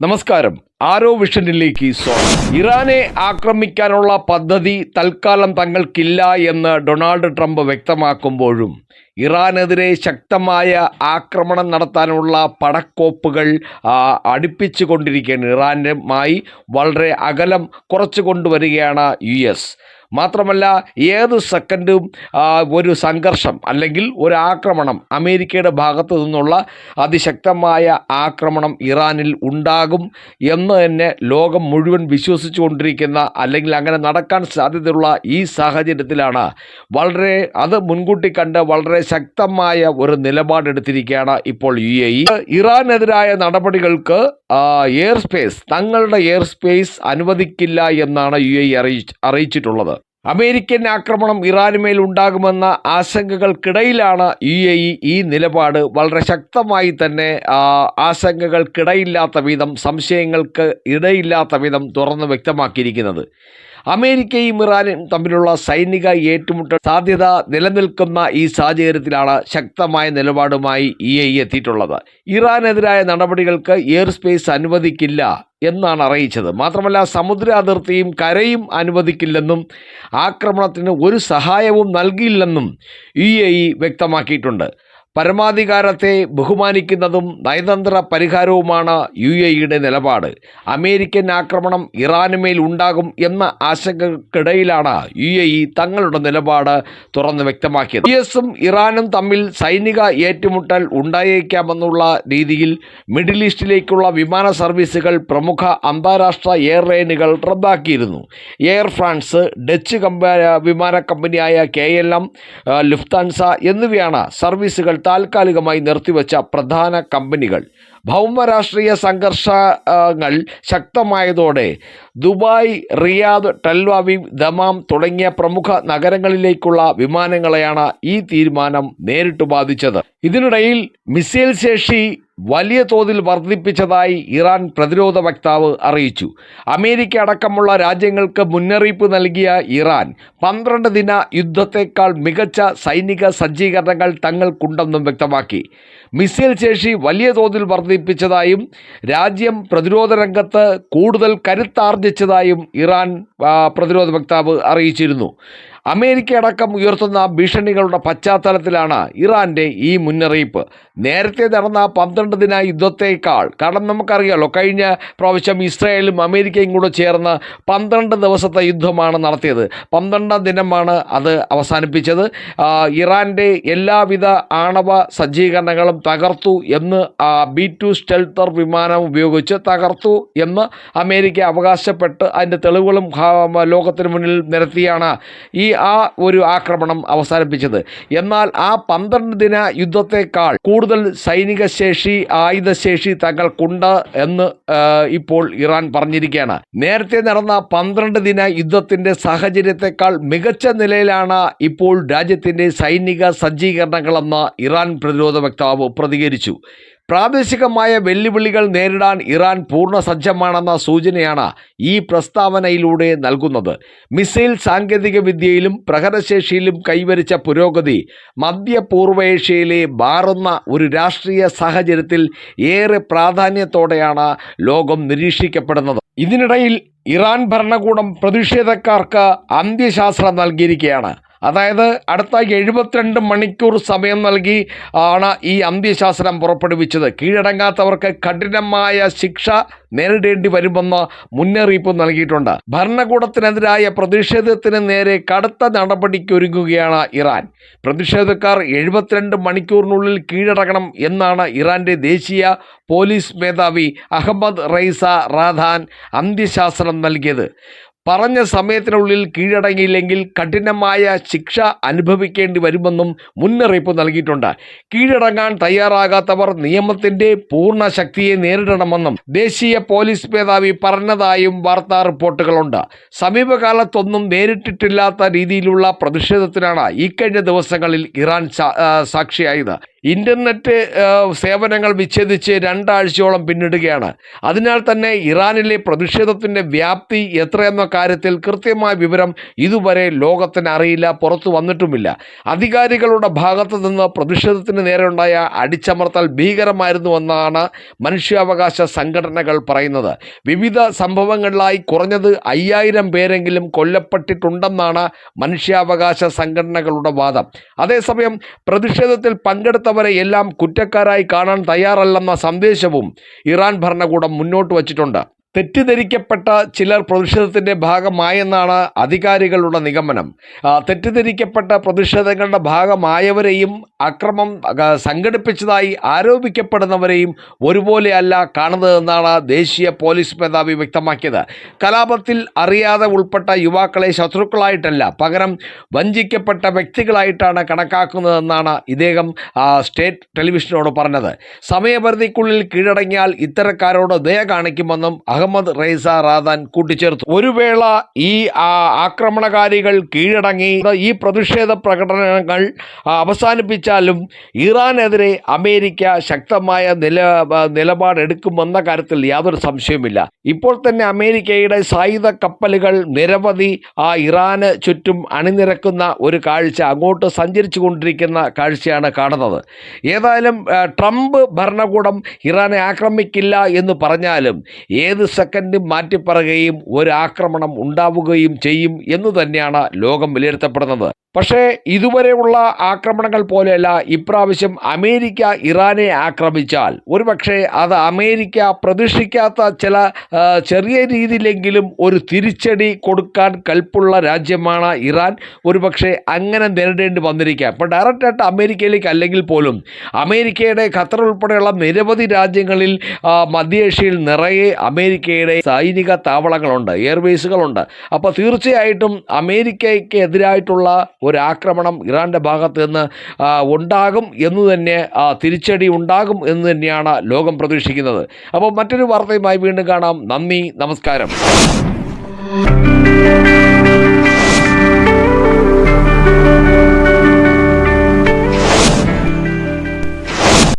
നമസ്കാരം. ആരോ വിഷനിലേക്ക് സ്വാഗതം. ഇറാനെ ആക്രമിക്കാനുള്ള പദ്ധതി തൽക്കാലം തങ്ങൾക്കില്ല എന്ന് ഡൊണാൾഡ് ട്രംപ് വ്യക്തമാക്കുമ്പോഴും ഇറാനെതിരെ ശക്തമായ ആക്രമണം നടത്താനുള്ള പടക്കോപ്പുകൾ അടുപ്പിച്ചു കൊണ്ടിരിക്കുകയാണ് ഇറാനുമായി വളരെ അകലം കുറച്ചു കൊണ്ടുവരികയാണ് യു എസ്. മാത്രമല്ല ഏത് സെക്കൻഡും ഒരു സംഘർഷം അല്ലെങ്കിൽ ഒരു ആക്രമണം അമേരിക്കയുടെ ഭാഗത്തു നിന്നുള്ള അതിശക്തമായ ആക്രമണം ഇറാനിൽ ഉണ്ടാകും എന്ന് തന്നെ ലോകം മുഴുവൻ വിശ്വസിച്ചു കൊണ്ടിരിക്കുന്ന അല്ലെങ്കിൽ അങ്ങനെ നടക്കാൻ സാധ്യതയുള്ള ഈ സാഹചര്യത്തിലാണ് വളരെ അത് മുൻകൂട്ടി കണ്ട് വളരെ ശക്തമായ ഒരു നിലപാടെടുത്തിരിക്കുകയാണ് ഇപ്പോൾ യു എ ഇ. ഇറാനെതിരായ നടപടികൾക്ക് എയർ സ്പേസ് തങ്ങളുടെ എയർ സ്പേസ് അനുവദിക്കില്ല എന്നാണ് യു എ അറിയിച്ചിട്ടുള്ളത്. അമേരിക്കൻ ആക്രമണം ഇറാനുമേൽ ഉണ്ടാകുമെന്ന ആശങ്കകൾക്കിടയിലാണ് യു എ ഇ ഈ നിലപാട്. വളരെ ശക്തമായി തന്നെ ആശങ്കകൾക്കിടയില്ലാത്ത വിധം സംശയങ്ങൾക്ക് ഇടയില്ലാത്ത വിധം തുറന്ന് വ്യക്തമാക്കിയിരിക്കുന്നത്. അമേരിക്കയും ഇറാനും തമ്മിലുള്ള സൈനിക ഏറ്റുമുട്ടൽ സാധ്യത നിലനിൽക്കുന്ന ഈ സാഹചര്യത്തിലാണ് ശക്തമായ നിലപാടുമായി ഇ എ എത്തിയിട്ടുള്ളത്. ഇറാനെതിരായ നടപടികൾക്ക് എയർ സ്പേസ് അനുവദിക്കില്ല. എന്നാണ് അറിയിച്ചത്. മാത്രമല്ല സമുദ്ര അതിർത്തിയും കരയും അനുവദിക്കില്ലെന്നും ആക്രമണത്തിന് ഒരു സഹായവും നൽകിയില്ലെന്നും യു എ ഇ വ്യക്തമാക്കിയിട്ടുണ്ട്. പരമാധികാരത്തെ ബഹുമാനിക്കുന്നതും നയതന്ത്ര പരിഹാരവുമാണ് യു എ ഇയുടെ നിലപാട്. അമേരിക്കൻ ആക്രമണം ഇറാനുമേൽ ഉണ്ടാകും എന്ന ആശങ്കക്കിടയിലാണ് യു എ ഇ തങ്ങളുടെ നിലപാട് തുറന്ന് വ്യക്തമാക്കിയത്. യു എസും ഇറാനും തമ്മിൽ സൈനിക ഏറ്റുമുട്ടൽ ഉണ്ടായേക്കാമെന്നുള്ള രീതിയിൽ മിഡിൽ ഈസ്റ്റിലേക്കുള്ള വിമാന സർവീസുകൾ പ്രമുഖ അന്താരാഷ്ട്ര എയർലൈനുകൾ റദ്ദാക്കിയിരുന്നു. എയർ ഫ്രാൻസ് ഡച്ച് കമ്പ വിമാന കമ്പനിയായ കെ എൽ എം ലുഫ്താൻസ എന്നിവയാണ് സർവീസുകൾ താൽക്കാലികമായി നിർത്തിവെച്ച പ്രധാന കമ്പനികൾ. ഭൗമരാഷ്ട്രീയ സംഘർഷങ്ങൾ ശക്തമായതോടെ ദുബായ് റിയാദ് ടെൽവാവിവ് ദമാം തുടങ്ങിയ പ്രമുഖ നഗരങ്ങളിലേക്കുള്ള വിമാനങ്ങളെയാണ് ഈ തീരുമാനം നേരിട്ട് ബാധിച്ചത്. ഇതിനിടയിൽ മിസൈൽ ശേഷി വലിയ തോതിൽ വർദ്ധിപ്പിച്ചതായി ഇറാൻ പ്രതിരോധ വക്താവ് അറിയിച്ചു. അമേരിക്ക അടക്കമുള്ള രാജ്യങ്ങൾക്ക് മുന്നറിയിപ്പ് നൽകിയ ഇറാൻ പന്ത്രണ്ട് ദിന യുദ്ധത്തേക്കാൾ മികച്ച സൈനിക സജ്ജീകരണങ്ങൾ തങ്ങൾക്കുണ്ടെന്നും വ്യക്തമാക്കി. മിസൈൽ ശേഷി വലിയ തോതിൽ വർദ്ധിപ്പിച്ചതായും രാജ്യം പ്രതിരോധ രംഗത്ത് കൂടുതൽ കരുത്താർജിച്ചതായും ഇറാൻ പ്രതിരോധ വക്താവ് അറിയിച്ചിരുന്നു. അമേരിക്ക അടക്കം ഉയർത്തുന്ന ഭീഷണികളുടെ പശ്ചാത്തലത്തിലാണ് ഇറാന്റെ ഈ മുന്നറിയിപ്പ്. നേരത്തെ നടന്ന പന്ത്രണ്ട് ദിന യുദ്ധത്തേക്കാൾ കാരണം നമുക്കറിയാലോ കഴിഞ്ഞ പ്രാവശ്യം ഇസ്രായേലും അമേരിക്കയും കൂടെ ചേർന്ന് പന്ത്രണ്ട് ദിവസത്തെ യുദ്ധമാണ് നടത്തിയത്. പന്ത്രണ്ടാം ദിനമാണ് അത് അവസാനിപ്പിച്ചത്. ഇറാന്റെ എല്ലാവിധ ആണവ സജ്ജീകരണങ്ങളും തകർത്തു എന്ന് ബി ടു സ്റ്റെൽത്തർ വിമാനം ഉപയോഗിച്ച് തകർത്തു എന്ന് അമേരിക്ക അവകാശപ്പെട്ട് അതിന്റെ തെളിവുകളും ലോകത്തിന് മുന്നിൽ നിരത്തിയാണ്. ഈ ആ ഒരു ആക്രമണം അവസാനിപ്പിച്ചത്. എന്നാൽ ആ പന്ത്രണ്ട് ദിന യുദ്ധത്തെക്കാൾ കൂടുതൽ സൈനിക ശേഷി ആയുധശേഷി തങ്ങൾക്കുണ്ട് എന്ന് ഇപ്പോൾ ഇറാൻ പറഞ്ഞിരിക്കുകയാണ്. നേരത്തെ നടന്ന പന്ത്രണ്ട് ദിന യുദ്ധത്തിന്റെ സാഹചര്യത്തെക്കാൾ മികച്ച നിലയിലാണ് ഇപ്പോൾ രാജ്യത്തിന്റെ സൈനിക സജ്ജീകരണങ്ങളെന്ന് ഇറാൻ പ്രതിരോധ വക്താവ് പ്രതികരിച്ചു. പ്രാദേശികമായ വെല്ലുവിളികൾ നേരിടാൻ ഇറാൻ പൂർണ സജ്ജമാണെന്ന സൂചനയാണ് ഈ പ്രസ്താവനയിലൂടെ നൽകുന്നത്. മിസൈൽ സാങ്കേതിക വിദ്യയിലും പ്രഹരശേഷിയിലും കൈവരിച്ച പുരോഗതി മധ്യപൂർവേഷ്യയിലെ മാറുന്ന ഒരു രാഷ്ട്രീയ സാഹചര്യത്തിൽ ഏറെ പ്രാധാന്യത്തോടെയാണ് ലോകം നിരീക്ഷിക്കപ്പെടുന്നത്. ഇതിനിടയിൽ ഇറാൻ ഭരണകൂടം പ്രതിഷേധക്കാർക്ക് അന്ത്യശാസ്ത്രം നൽകിയിരിക്കുകയാണ്. അതായത് അടുത്ത എഴുപത്തിരണ്ട് മണിക്കൂർ സമയം നൽകി ആണ് ഈ അന്ത്യശാസനം പുറപ്പെടുവിച്ചത്. കീഴടങ്ങാത്തവർക്ക് കഠിനമായ ശിക്ഷ നേരിടേണ്ടി വരുമെന്ന് മുന്നറിയിപ്പ് നൽകിയിട്ടുണ്ട്. ഭരണകൂടത്തിനെതിരായ പ്രതിഷേധത്തിന് നേരെ കടുത്ത നടപടിക്കൊരുങ്ങുകയാണ് ഇറാൻ. പ്രതിഷേധക്കാർ എഴുപത്തിരണ്ട് മണിക്കൂറിനുള്ളിൽ കീഴടങ്ങണം എന്നാണ് ഇറാന്റെ ദേശീയ പോലീസ് മേധാവി അഹമ്മദ് റൈസ റാധാൻ അന്ത്യശാസനം നൽകിയത്. പറഞ്ഞ സമയത്തിനുള്ളിൽ കീഴടങ്ങിയില്ലെങ്കിൽ കഠിനമായ ശിക്ഷ അനുഭവിക്കേണ്ടി വരുമെന്നും മുന്നറിയിപ്പ് നൽകിയിട്ടുണ്ട്. കീഴടങ്ങാൻ തയ്യാറാകാത്തവർ നിയമത്തിന്റെ പൂർണ ശക്തിയെ നേരിടണമെന്നും ദേശീയ പോലീസ് മേധാവി പറഞ്ഞതായും വാർത്താ റിപ്പോർട്ടുകളുണ്ട്. സമീപകാലത്തൊന്നും നേരിട്ടിട്ടില്ലാത്ത രീതിയിലുള്ള പ്രതിഷേധത്തിനാണ് ഇക്കഴിഞ്ഞ ദിവസങ്ങളിൽ ഇറാൻ സാക്ഷിയായത്. ഇന്റർനെറ്റ് സേവനങ്ങൾ വിച്ഛേദിച്ച് രണ്ടാഴ്ചയോളം പിന്നിടുകയാണ്. അതിനാൽ തന്നെ ഇറാനിലെ പ്രതിഷേധത്തിന്റെ വ്യാപ്തി എത്രയെന്ന കാര്യത്തിൽ കൃത്യമായ വിവരം ഇതുവരെ ലോകത്തിന് അറിയില്ല പുറത്തു വന്നിട്ടുമില്ല. അധികാരികളുടെ ഭാഗത്തു നിന്ന് പ്രതിഷേധത്തിന് നേരെയുണ്ടായ അടിച്ചമർത്തൽ ഭീകരമായിരുന്നുവെന്നാണ് മനുഷ്യാവകാശ സംഘടനകൾ പറയുന്നത്. വിവിധ സംഭവങ്ങളിലായി കുറഞ്ഞത് അയ്യായിരം പേരെങ്കിലും കൊല്ലപ്പെട്ടിട്ടുണ്ടെന്നാണ് മനുഷ്യാവകാശ സംഘടനകളുടെ വാദം. അതേസമയം പ്രതിഷേധത്തിൽ പങ്കെടുത്തവരെ എല്ലാം കുറ്റക്കാരായി കാണാൻ തയ്യാറല്ലെന്ന സന്ദേശവും ഇറാൻ ഭരണകൂടം മുന്നോട്ട് വച്ചിട്ടുണ്ട്. തെറ്റിദ്ധരിക്കപ്പെട്ട ചിലർ പ്രതിഷേധത്തിന്റെ ഭാഗമായെന്നാണ് അധികാരികളുടെ നിഗമനം. തെറ്റിദ്ധരിക്കപ്പെട്ട പ്രതിഷേധങ്ങളുടെ ഭാഗമായവരെയും അക്രമം സംഘടിപ്പിച്ചതായി ആരോപിക്കപ്പെടുന്നവരെയും ഒരുപോലെയല്ല കാണുന്നതെന്നാണ് ദേശീയ പോലീസ് മേധാവി വ്യക്തമാക്കിയത്. കലാപത്തിൽ അറിയാതെ ഉൾപ്പെട്ട യുവാക്കളെ ശത്രുക്കളായിട്ടല്ല പകരം വഞ്ചിക്കപ്പെട്ട വ്യക്തികളായിട്ടാണ് കണക്കാക്കുന്നതെന്നാണ് ഇദ്ദേഹം സ്റ്റേറ്റ് ടെലിവിഷനോട് പറഞ്ഞത്. സമയപരിധിക്കുള്ളിൽ കീഴടങ്ങിയാൽ ഇത്തരക്കാരോട് ദയ കാണിക്കുമെന്നും അഹമ്മദ് റൈസ റാദാൻ കൂട്ടിച്ചേർത്തു. ഒരു വേള ഈ ആക്രമണകാരികൾ കീഴടങ്ങി ഈ പ്രതിഷേധ പ്രകടനങ്ങൾ ആ, അവസാനിപ്പിച്ചാലും ഇറാനെതിരെ അമേരിക്ക ശക്തമായ നില നിലപാടെടുക്കുമെന്ന കാര്യത്തിൽ യാതൊരു സംശയവുമില്ല. ഇപ്പോൾ തന്നെ അമേരിക്കയുടെ സായുധ കപ്പലുകൾ നിരവധി ആ ഇറാന് ചുറ്റും അണിനിരക്കുന്ന ഒരു കാഴ്ച അങ്ങോട്ട് സഞ്ചരിച്ചു കൊണ്ടിരിക്കുന്ന കാഴ്ചയാണ് കാണുന്നത്. ഏതായാലും ട്രംപ് ഭരണകൂടം ഇറാനെ ആക്രമിക്കില്ല എന്ന് പറഞ്ഞാലും ഏത് സെക്കൻഡും മാറ്റിപ്പറയുകയും ഒരു ആക്രമണം ഉണ്ടാവുകയും ചെയ്യും എന്ന് തന്നെയാണ് ലോകം വിലയിരുത്തപ്പെടുന്നത്. പക്ഷേ ഇതുവരെയുള്ള ആക്രമണങ്ങൾ പോലെയല്ല ഇപ്രാവശ്യം അമേരിക്ക ഇറാനെ ആക്രമിച്ചാൽ. ഒരുപക്ഷെ അത് അമേരിക്ക പ്രതീക്ഷിക്കാത്ത ചില ചെറിയ രീതിയിലെങ്കിലും ഒരു തിരിച്ചടി കൊടുക്കാൻ കൽപ്പുള്ള രാജ്യമാണ് ഇറാൻ. ഒരുപക്ഷെ അങ്ങനെ നേരിടേണ്ടി വന്നിരിക്കുക ഇപ്പോൾ ഡയറക്റ്റായിട്ട് അമേരിക്കയിലേക്ക് അല്ലെങ്കിൽ പോലും അമേരിക്കയുടെ ഖത്തർ ഉൾപ്പെടെയുള്ള നിരവധി രാജ്യങ്ങളിൽ മധ്യേഷ്യയിൽ നിറയെ അമേരിക്കയുടെ സൈനിക താവളങ്ങളുണ്ട് എയർബേസുകളുണ്ട് അപ്പോൾ തീർച്ചയായിട്ടും അമേരിക്കയ്ക്ക് എതിരായിട്ടുള്ള ഒരു ആക്രമണം ഇറാന്റെ ഭാഗത്ത് നിന്ന് ഉണ്ടാകും എന്ന് തന്നെ തിരിച്ചടി ഉണ്ടാകും എന്ന് തന്നെയാണ് ലോകം പ്രതീക്ഷിക്കുന്നത്. അപ്പോൾ മറ്റൊരു വാർത്തയുമായി വീണ്ടും കാണാം. നന്ദി നമസ്കാരം.